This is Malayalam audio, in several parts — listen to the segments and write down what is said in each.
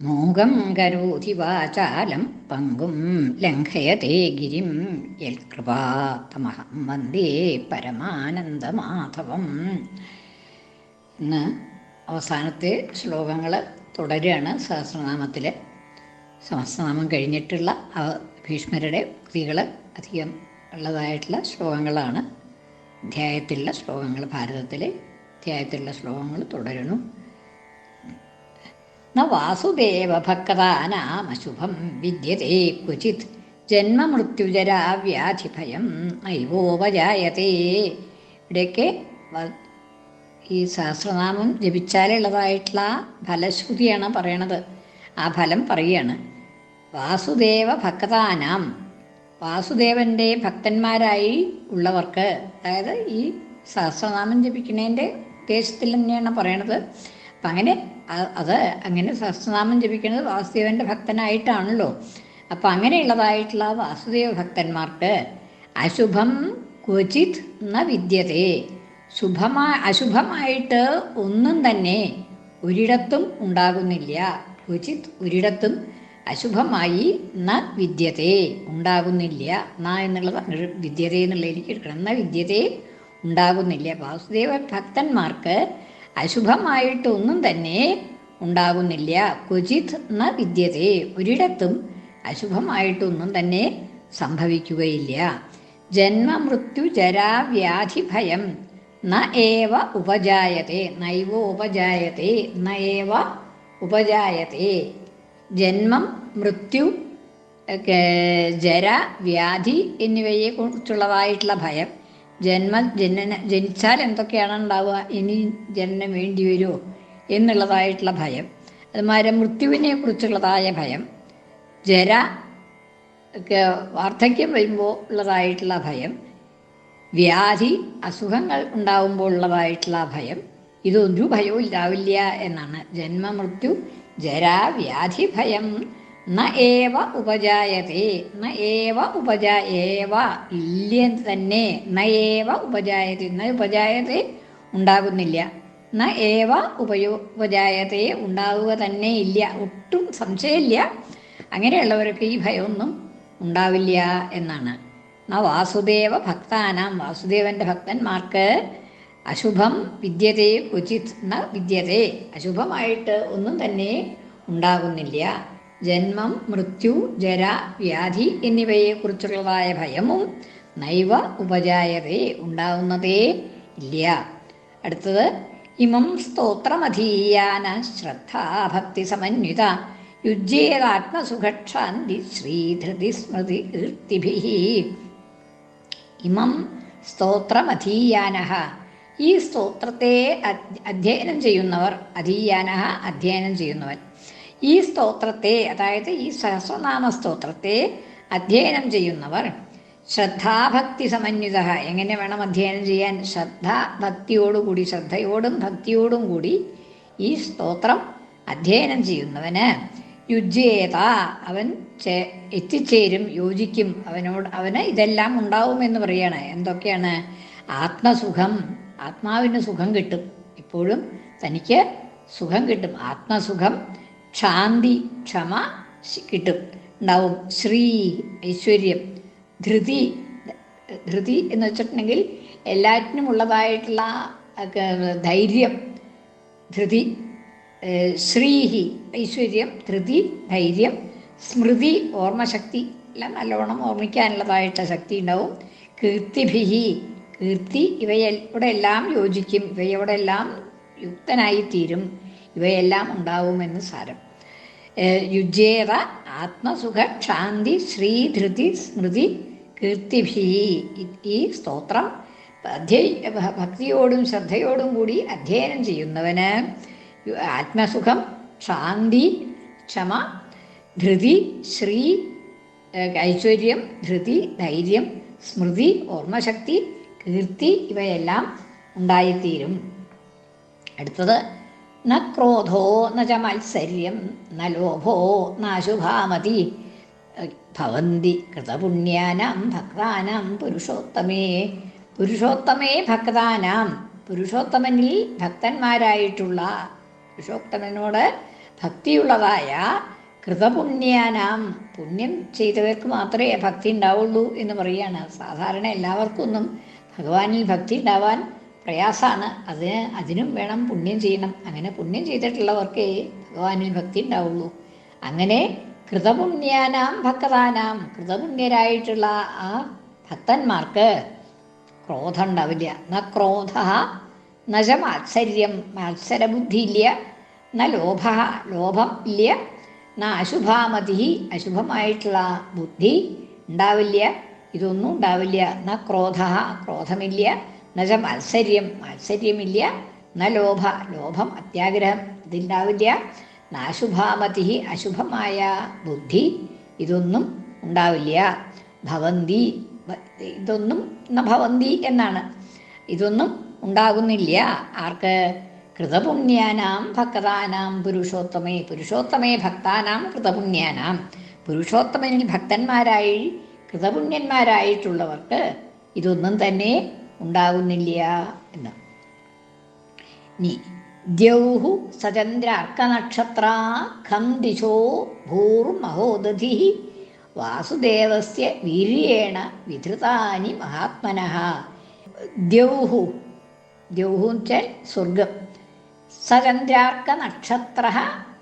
മൂകം കരോതി വാചാലം പങ്കും ലംഘയത്തെ ഗിരിം യൽകൃപാതമഹം വന്ദേ പരമാനന്ദമാധവം. ഇന്ന് അവസാനത്തെ ശ്ലോകങ്ങൾ തുടരുകയാണ് സഹസ്രനാമത്തിൽ സഹസ്രനാമം കഴിഞ്ഞിട്ടുള്ള ഭീഷ്മരുടെ കൃതികൾ അധികം ഉള്ളതായിട്ടുള്ള ശ്ലോകങ്ങളാണ്. അധ്യായത്തിലുള്ള ശ്ലോകങ്ങൾ ഭാരതത്തിലെ അധ്യായത്തിലുള്ള ശ്ലോകങ്ങൾ തുടരുന്നു. ന വാസുദേവ ഭക്താനാമശുഭം വിദ്യത്തെ ക്വചിത്. ജന്മമൃത്യുജരാ വ്യാധിഭയം നൈവോപജായത്തെ ഇവിടെയൊക്കെ ഈ സഹസ്രനാമം ജപിച്ചാലുള്ളതായിട്ടുള്ള ഫലശ്രുതിയാണ് പറയണത്. ആ ഫലം പറയുകയാണ്. വാസുദേവ ഭക്താനാം വാസുദേവന്റെ ഭക്തന്മാരായി ഉള്ളവർക്ക് അതായത് ഈ സഹസ്രനാമം ജപിക്കുന്നതിന്റെ ഉദ്ദേശത്തിൽ തന്നെയാണ് പറയണത്. അപ്പം അങ്ങനെ അത് അങ്ങനെ സഹസ്രനാമം ജപിക്കുന്നത് വാസുദേവന്റെ ഭക്തനായിട്ടാണല്ലോ. അപ്പം അങ്ങനെയുള്ളതായിട്ടുള്ള വാസുദേവ ഭക്തന്മാർക്ക് അശുഭം ക്വചിത് ന വിദ്യതേ. ശുഭമാ അശുഭമായിട്ട് ഒന്നും തന്നെ ഒരിടത്തും ഉണ്ടാകുന്നില്ല. ക്വചിത് ഒരിടത്തും അശുഭമായി ന വിദ്യതേ ഉണ്ടാകുന്നില്ല. ന എന്നുള്ളത് വിദ്യതേ എന്നുള്ളതിലേക്ക് എടുക്കണം. ന വിദ്യതേ ഉണ്ടാകുന്നില്ല. വാസുദേവ ഭക്തന്മാർക്ക് അശുഭമായിട്ടൊന്നും തന്നെ ഉണ്ടാകുന്നില്ല. ക്വചിത് ന വിദ്യതേ. ഒരിടത്തും അശുഭമായിട്ടൊന്നും തന്നെ സംഭവിക്കുകയില്ല. ജന്മമൃത്യു ജരാവ്യാധി ഭയം ന ഏവ ഉപജായത്തെ നൈവോപജായത്തെ ന ഏവ ഉപജായത്തെ ജന്മം മൃത്യു ജര വ്യാധി എന്നിവയെ കുറിച്ചുള്ളതായിട്ടുള്ള ഭയം ജന്മ ജനന ജനിച്ചാൽ എന്തൊക്കെയാണ് ഉണ്ടാവുക? ഇനി ജനനം വേണ്ടി വരുമോ? എന്നുള്ളതായിട്ടുള്ള ഭയം. അതുമാതിരി മൃത്യുവിനെ കുറിച്ചുള്ളതായ ഭയം. ജര വാർദ്ധക്യം വരുമ്പോൾ ഉള്ളതായിട്ടുള്ള ഭയം. വ്യാധി അസുഖങ്ങൾ ഉണ്ടാവുമ്പോൾ ഉള്ളതായിട്ടുള്ള ഭയം. ഇതൊരു ഭയവും ഉണ്ടാവില്ല എന്നാണ്. ജന്മമൃത്യു ജരാ വ്യാധി ഭയം. തന്നെ ന ഏവ ഉപജായതേ. ഉണ്ടാകുന്നില്ല. ന ഏവ ഉപയോ ഉണ്ടാവുക തന്നെ ഇല്ല. ഒട്ടും സംശയമില്ല. അങ്ങനെയുള്ളവർക്ക് ഈ ഭയമൊന്നും ഉണ്ടാവില്ല എന്നാണ്. ന വാസുദേവ ഭക്താനാം. വാസുദേവന്റെ ഭക്തന്മാർക്ക് അശുഭം വിദ്യതേ ക്വചിത് ന വിദ്യതേ. അശുഭമായിട്ട് ഒന്നും തന്നെ ഉണ്ടാകുന്നില്ല. ജന്മം മൃത്യു ജര വ്യാധി എന്നിവയെക്കുറിച്ചുള്ളതായ ഭയവും നൈവ ഉപജായതേ ഉണ്ടാവുന്നതേ ഇല്ല. അടുത്തത് ഇമം സ്തോത്രമധീയാന ശ്രദ്ധാഭക്തി സമന്വിത യുജ്യേതാത്മസുഖക്ഷാന്തി ശ്രീധൃതി സ്മൃതി കീർത്തിഭി ഇമം സ്തോത്രമധീയാന. ഈ സ്തോത്രത്തെ അധ്- അധ്യയനം ചെയ്യുന്നവർ അധീയാന അധ്യയനം ചെയ്യുന്നവൻ. ഈ സ്തോത്രത്തെ അതായത് ഈ സഹസ്രനാമ സ്തോത്രത്തെ അധ്യയനം ചെയ്യുന്നവർ ശ്രദ്ധാഭക്തി സമന്വിത എങ്ങനെ വേണം അധ്യയനം ചെയ്യാൻ? ശ്രദ്ധ ഭക്തിയോടുകൂടി ശ്രദ്ധയോടും ഭക്തിയോടും കൂടി ഈ സ്തോത്രം അധ്യയനം ചെയ്യുന്നവന്. യുജ്യേത അവൻ എത്തിച്ചേരും യോജിക്കും. അവനോട് അവന് ഇതെല്ലാം ഉണ്ടാവുമെന്ന് പറയാണ്. എന്തൊക്കെയാണ്? ആത്മസുഖം. ആത്മാവിന് സുഖം കിട്ടും. എപ്പോഴും തനിക്ക് സുഖം കിട്ടും. ആത്മസുഖം ക്ഷാന്തി ക്ഷമ കിട്ടും. ഉണ്ടാവും. ശ്രീ ഐശ്വര്യം. ധൃതി ധൃതി എന്ന് വെച്ചിട്ടുണ്ടെങ്കിൽ എല്ലാറ്റിനും ഉള്ളതായിട്ടുള്ള ധൈര്യം ധൃതി. ശ്രീഹി ഐശ്വര്യം ധൃതി ധൈര്യം. സ്മൃതി ഓർമ്മശക്തി. എല്ലാം നല്ലവണ്ണം ഓർമ്മിക്കാനുള്ളതായിട്ട് ശക്തി ഉണ്ടാവും. കീർത്തിഭിഹി കീർത്തി ഇവയോടെ എല്ലാം യോജിക്കും. ഇവയോടെല്ലാം യുക്തനായി തീരും ഇവയെല്ലാം ഉണ്ടാവുമെന്ന് സാരം. യുജ്യേത ആത്മസുഖ ക്ഷാന്തി ശ്രീധൃതി സ്മൃതി കീർത്തിഭി ഈ സ്തോത്രം ഭക്തിയോടും ശ്രദ്ധയോടും കൂടി അധ്യയനം ചെയ്യുന്നവന്. ആത്മസുഖം ശാന്തി ക്ഷമ ധൃതി ശ്രീ ഐശ്വര്യം ധൃതി ധൈര്യം സ്മൃതി ഓർമ്മശക്തി കീർത്തി ഇവയെല്ലാം ഉണ്ടായിത്തീരും. അടുത്തത് ന ക്രോധോ ന ച മത്സര്യം ന ലോഭോ നാശുഭാമതി ഭവന്തി കൃതപുണ്യാനാം ഭക്താനാം പുരുഷോത്തമേ. പുരുഷോത്തമേ ഭക്താനാം. പുരുഷോത്തമനിൽ ഭക്തന്മാരായിട്ടുള്ള പുരുഷോത്തമനോട് ഭക്തിയുള്ളതായ കൃതപുണ്യാനാം. പുണ്യം ചെയ്തവർക്ക് മാത്രമേ ഭക്തി ഉണ്ടാവുള്ളൂ എന്ന് പറയുകയാണ്. സാധാരണ എല്ലാവർക്കും ഒന്നും ഭഗവാനിൽ ഭക്തി ഉണ്ടാവാൻ പ്രയാസമാണ് അതിന് അതിനും വേണം പുണ്യം ചെയ്യണം. അങ്ങനെ പുണ്യം ചെയ്തിട്ടുള്ളവർക്കേ ഭഗവാനിൽ ഭക്തി ഉണ്ടാവുള്ളൂ. അങ്ങനെ കൃതപുണ്യാനാം ഭക്തതാനാം കൃതപുണ്യരായിട്ടുള്ള ആ ഭക്തന്മാർക്ക് ക്രോധം ഉണ്ടാവില്ല. ന ക്രോധ നജ മാത്സര്യം. മാത്സരബുദ്ധി ഇല്ല ന ലോഭ ലോഭം ഇല്ല ന അശുഭാമതി അശുഭമായിട്ടുള്ള ബുദ്ധി ഉണ്ടാവില്ല. ഇതൊന്നും ഉണ്ടാവില്ല. ന ക്രോധ ക്രോധമില്ല. നജ മത്സര്യം മാത്സര്യമില്ല ന ലോഭ ലോഭം അത്യാഗ്രഹം ഇതുണ്ടാവില്ല നാശുഭാമതി അശുഭമായ ബുദ്ധി ഇതൊന്നും ഉണ്ടാവില്ല. ഭവന്തി ഇതൊന്നും ന ഭവന്തി എന്നാണ്. ഇതൊന്നും ഉണ്ടാകുന്നില്ല. ആർക്ക്? കൃതപുണ്യാനാം ഭക്താനാം പുരുഷോത്തമേ പുരുഷോത്തമേ ഭക്താനാം കൃതപുണ്യാനാം. പുരുഷോത്തമനിൽ ഭക്തന്മാരായി കൃതപുണ്യന്മാരായിട്ടുള്ളവർക്ക് ഇതൊന്നും തന്നെ ഉണ്ടാകുന്നില്ല എന്ന്. ദ്യൗഹു സചന്ദ്രാർക്കനക്ഷത്രാ ഖം ദിശോ ഭൂർമഹോദധി വാസുദേവസ്യ വീര്യേണ വിധൃതാനി മഹാത്മനഃ. ദ്യൗഹു ദ്യൗഹു വെച്ചാൽ സ്വർഗം സചന്ദ്രാർക്ക നക്ഷത്ര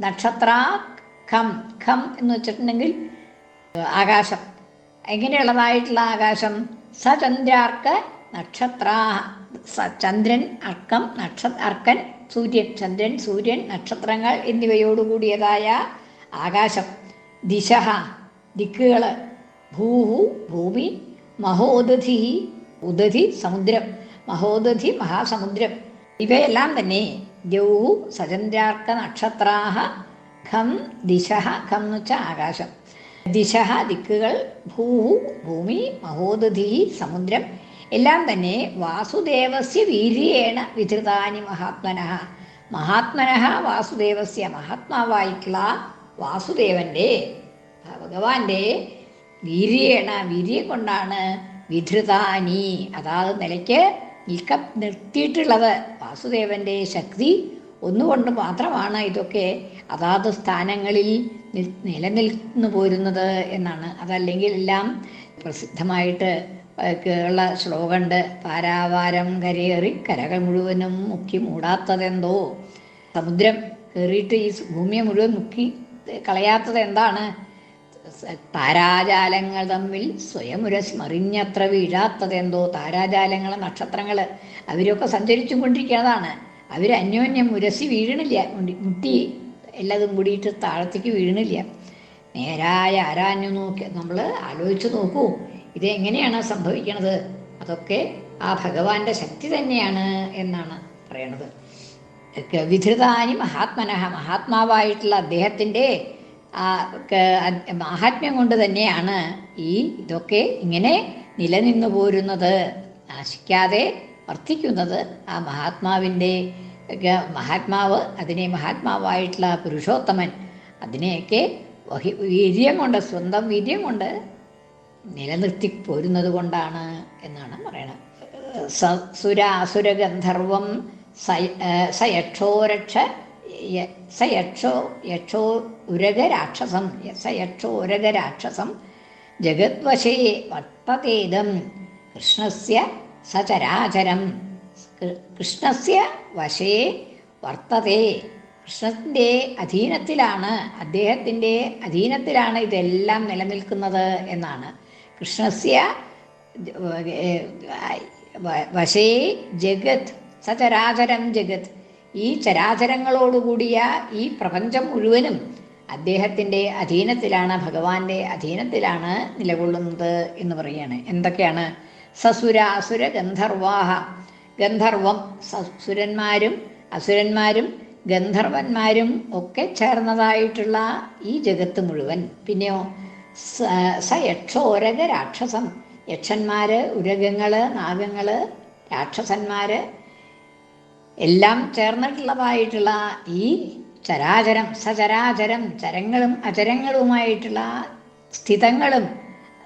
നക്ഷത്രാ ഖം ഖം എന്ന് വെച്ചിട്ടുണ്ടെങ്കിൽ ആകാശം. എങ്ങനെയുള്ളതായിട്ടുള്ള ആകാശം? സചന്ദ്രാർക്ക നക്ഷത്ര ചന്ദ്രൻ അർക്കം നക്ഷ അർക്കൻ സൂര്യൻ ചന്ദ്രൻ സൂര്യൻ നക്ഷത്രങ്ങൾ എന്നിവയോടുകൂടിയതായ ആകാശം. ദിശ ദിക്കുകൾ ഭൂഹു ഭൂമി മഹോദധി ഉദധി സമുദ്രം മഹോദധി മഹാസമുദ്രം. ഇവയെല്ലാം തന്നെ ദ്യൗഹു സചന്ദ്രാർക്ക നക്ഷത്രാഹ ഖം ദിശ ഖം എന്ന് വെച്ചാൽ ആകാശം. ദിശ ദിക്കുകൾ ഭൂഹു ഭൂമി മഹോദധി സമുദ്രം എല്ലാം തന്നെ വാസുദേവസ്യ വീര്യേണ വിധൃതാനി മഹാത്മനഃ. മഹാത്മനഃ വാസുദേവസ്യ മഹാത്മാവായിട്ടുള്ള വാസുദേവന്റെ ഭഗവാന്റെ വീര്യേണ വീര്യം കൊണ്ടാണ് വിധൃതാനി. അതാത് നിലയ്ക്ക് നിൽക്ക നിർത്തിയിട്ടുള്ളത് വാസുദേവന്റെ ശക്തി. ഒന്നുകൊണ്ട് മാത്രമാണ് ഇതൊക്കെ അതാത് സ്ഥാനങ്ങളിൽ നിലനിൽക്കുന്നു പോരുന്നത് എന്നാണ്. അതല്ലെങ്കിൽ എല്ലാം പ്രസിദ്ധമായിട്ട് ഉള്ള ശ്ലോകമുണ്ട്. പാരാവാരം കരയേറി കരകൾ മുഴുവനും മുക്കി മൂടാത്തതെന്തോ? സമുദ്രം കയറിയിട്ട് ഈ ഭൂമിയെ മുഴുവൻ മുക്കി കളയാത്തത് എന്താണ്? താരാജാലങ്ങൾ തമ്മിൽ സ്വയമുര സ്മറിഞ്ഞത്ര വീഴാത്തതെന്തോ? താരാജാലങ്ങൾ നക്ഷത്രങ്ങൾ അവരൊക്കെ സഞ്ചരിച്ചും കൊണ്ടിരിക്കുന്നതാണ്. അവർ അന്യോന്യം മുരസി വീഴണില്ല. മുട്ടി എല്ലാതും കൂടിയിട്ട് താഴത്തേക്ക് വീഴണില്ല. നേരായ ആരാഞ്ഞു നോക്കി നമ്മൾ ആലോചിച്ച് നോക്കൂ. ഇത് എങ്ങനെയാണ് സംഭവിക്കുന്നത് അതൊക്കെ ആ ഭഗവാന്റെ ശക്തി തന്നെയാണ് എന്നാണ് പറയണത്. വിധൃതാനി മഹാത്മനഹ മഹാത്മാവായിട്ടുള്ള അദ്ദേഹത്തിന്റെ മഹാത്മ്യം കൊണ്ട് തന്നെയാണ് ഈ ഇതൊക്കെ ഇങ്ങനെ നിലനിന്നു പോരുന്നത്. നാശിക്കാതെ വർദ്ധിക്കുന്നത് ആ മഹാത്മാവിന്റെ മഹാത്മാവ് അതിനെ മഹാത്മാവായിട്ടുള്ള പുരുഷോത്തമൻ അതിനെയൊക്കെ വീര്യം കൊണ്ട് സ്വന്തം വീര്യം കൊണ്ട് നിലനിർത്തി പോരുന്നത് കൊണ്ടാണ് എന്നാണ് പറയണത്. സ സുരാസുരഗന്ധർവം സ യക്ഷോരക്ഷ സ യക്ഷോ യക്ഷോ ഉരഗരാക്ഷസം സ യക്ഷോ ഉരഗരാക്ഷസം ജഗദ്വശേ വർത്തതേതം കൃഷ്ണസ്യ സചരാചരം കൃഷ്ണസ്യ വശേ വർത്തതേ. കൃഷ്ണത്തിന്റെ അധീനത്തിലാണ് അദ്ദേഹത്തിന്റെ അധീനത്തിലാണ് ഇതെല്ലാം നിലനിൽക്കുന്നത് എന്നാണ് കൃഷ്ണസ്യ വശേ ജഗത് സചരാചരം ജഗത്. ഈ ചരാചരങ്ങളോടുകൂടിയ ഈ പ്രപഞ്ചം മുഴുവനും അദ്ദേഹത്തിന്റെ അധീനത്തിലാണ് ഭഗവാന്റെ അധീനത്തിലാണ് നിലകൊള്ളുന്നത് എന്ന് പറയുകയാണ്. എന്തൊക്കെയാണ്? സസുര അസുര ഗന്ധർവാഹ. ഗന്ധർവം സസുരന്മാരും അസുരന്മാരും ഗന്ധർവന്മാരും ഒക്കെ ചേർന്നതായിട്ടുള്ള ഈ ജഗത്ത് മുഴുവൻ. പിന്നെയോ സ യക്ഷോരക രാക്ഷസം. യക്ഷന്മാര് ഉരകങ്ങൾ നാഗങ്ങൾ രാക്ഷസന്മാര് എല്ലാം ചേർന്നിട്ടുള്ളതായിട്ടുള്ള ഈ ചരാചരം സചരാചരം ചരങ്ങളും അചരങ്ങളുമായിട്ടുള്ള സ്ഥിതങ്ങളും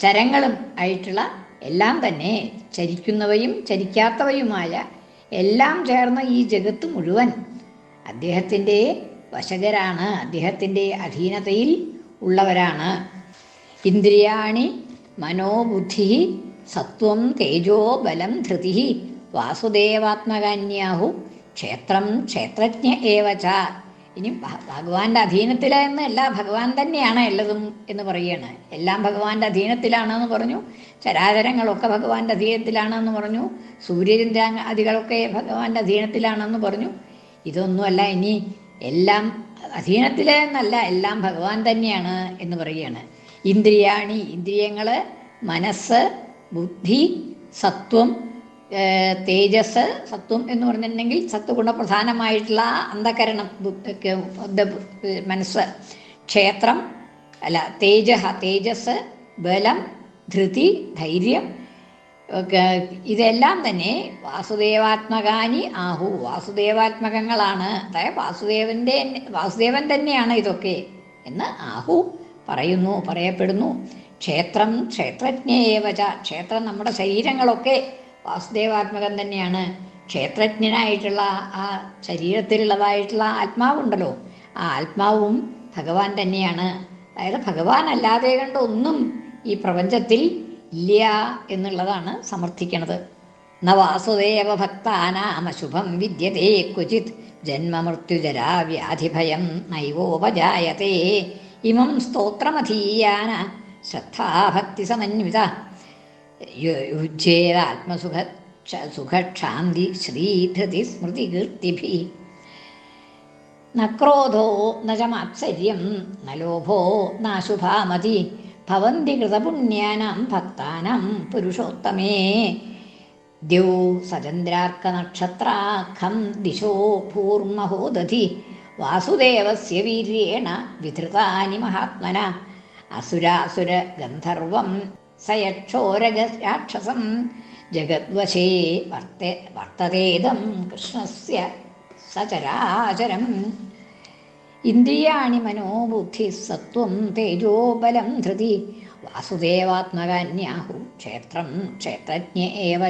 ചരങ്ങളും ആയിട്ടുള്ള എല്ലാം തന്നെ ചരിക്കുന്നവയും ചരിക്കാത്തവയുമായ എല്ലാം ചേർന്ന ഈ ജഗത്ത് മുഴുവൻ അദ്ദേഹത്തിന്റെ വശകരാണ് അദ്ദേഹത്തിന്റെ അധീനതയിൽ ഉള്ളവരാണ്. ഇന്ദ്രിയാണി മനോബുദ്ധി സത്വം തേജോ ബലം ധൃതി വാസുദേവാത്മകന്യാഹു ക്ഷേത്രം ക്ഷേത്രജ്ഞ ഏവച ഇനി ഭ- എന്ന് എല്ലാ ഭഗവാൻ തന്നെയാണ് എല്ലതും എന്ന് പറയുകയാണ്. എല്ലാം ഭഗവാന്റെ അധീനത്തിലാണെന്ന് പറഞ്ഞു. ചരാചരങ്ങളൊക്കെ ഭഗവാന്റെ അധീനത്തിലാണെന്ന് പറഞ്ഞു. സൂര്യചന്ദ്രാദികളൊക്കെ ഭഗവാന്റെ അധീനത്തിലാണെന്ന് പറഞ്ഞു. ഇതൊന്നുമല്ല ഇനി എല്ലാം അധീനത്തിലെ എന്നല്ല എല്ലാം ഭഗവാൻ തന്നെയാണ് എന്ന് പറയുകയാണ്. ഇന്ദ്രിയാണി ഇന്ദ്രിയങ്ങൾ മനസ്സ് ബുദ്ധി സത്വം തേജസ് സത്വം എന്ന് പറഞ്ഞിട്ടുണ്ടെങ്കിൽ സത്വഗുണപ്രധാനമായിട്ടുള്ള അന്ധകരണം മനസ്സ് ക്ഷേത്രം അല്ല തേജ തേജസ് ബലം ധൃതി ധൈര്യം ഇതെല്ലാം തന്നെ വാസുദേവാത്മകാനി ആഹു. വാസുദേവാത്മകങ്ങളാണ്. അതായത് വാസുദേവന്റെ വാസുദേവൻ തന്നെയാണ് ഇതൊക്കെ എന്ന് ആഹു. പറയുന്നു പറയപ്പെടുന്നു. ക്ഷേത്രം ക്ഷേത്രജ്ഞേവച ക്ഷേത്രം നമ്മുടെ ശരീരങ്ങളൊക്കെ വാസുദേവാത്മകം തന്നെയാണ്. ക്ഷേത്രജ്ഞനായിട്ടുള്ള ആ ശരീരത്തിലുള്ളതായിട്ടുള്ള ആത്മാവുണ്ടല്ലോ. ആ ആത്മാവും ഭഗവാൻ തന്നെയാണ്. അതായത് ഭഗവാൻ അല്ലാതെ കണ്ട് ഒന്നും ഈ പ്രപഞ്ചത്തിൽ ഇല്ല എന്നുള്ളതാണ് സമർത്ഥിക്കണത്. ന വാസുദേവ ഭക്താനാമശുഭം വിദ്യതേ ക്വചിത് ജന്മമൃത്യുജരാ വ്യാധിഭയം നൈവോപജായത്തെ ഇമം സ്തോത്രമധീയാന ശ്രദ്ധാഭക്തിസമന്വിത. യുജ്യേതാത്മസുഖ സുഖക്ഷാന്തി ശ്രീധൃതി സ്മൃതികീർത്തിഭി. ന ക്രോധോ ന ച മാത്സര്യം ന ലോഭോ നാശുഭാമതി ഭവന്തി കൃതപുണ്യാനാം ഭക്താനാം പുരുഷോത്തമേ. ദ്യൗ സചന്ദ്രാർക്കനക്ഷത്രാഖം ദിശോ ഭൂർമഹോദധി വാസുദേവസ്യ വീര്യേണ വിധൃതാനി മഹാത്മന. അസുരാസുര ഗന്ധർവം സയക്ഷോരഗരാക്ഷസം ജഗദ്വശേ വർത്തെ വർത്തതേദം കൃഷ്ണസ്യ സചരാചരം. ഇന്ദ്രിയാണി മനോബുദ്ധി സത്വം തേജോബലം ധൃതി. വാസുദേവാത്മകന്യാഹു ക്ഷേത്രം ക്ഷേത്രജ്ഞ ഏവ